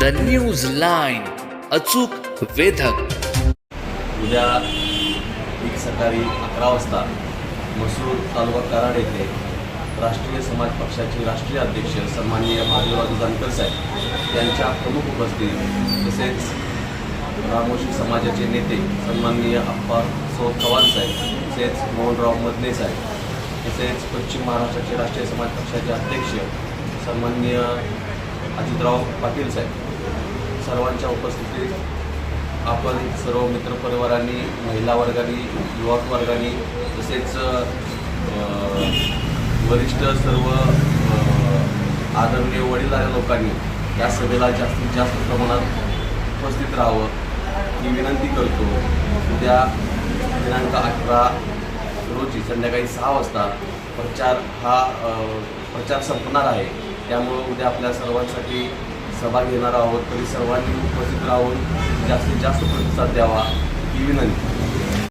The news line अचूक वेधक. उद्या एक सकाळी अकरा वाजता मसूर तालुका कराड येथे राष्ट्रीय समाज पक्षाचे राष्ट्रीय अध्यक्ष सन्माननीय महादेवराजू जानकर साहेब यांच्या प्रमुख उपस्थितीत तसेच रामोशी समाजाचे नेते सन्माननीय अप्पा सो चव्हाण साहेब तसेच मोहनराव मदने साहेब तसेच पश्चिम महाराष्ट्राचे राष्ट्रीय समाज पक्षाचे अध्यक्ष सन्माननीय अजितराव पाटील साहेब सर्वांच्या उपस्थितीत आपण सर्व मित्रपरिवारांनी महिला वर्गाने युवक वर्गाने तसेच वरिष्ठ सर्व आदरणीय वडीलधाऱ्या लोकांनी या सभेला जास्तीत जास्त प्रमाणात उपस्थित राहावं ही विनंती करतो. उद्या दिनांक अठरा रोजी संध्याकाळी सहा वाजता प्रचार हा प्रचार संपणार आहे. त्यामुळं उद्या आपल्या सर्वांसाठी सभा घेणार आहोत तरी सर्वांनी उपस्थित राहून जास्तीत जास्त प्रतिसाद द्यावा. ही विनंती.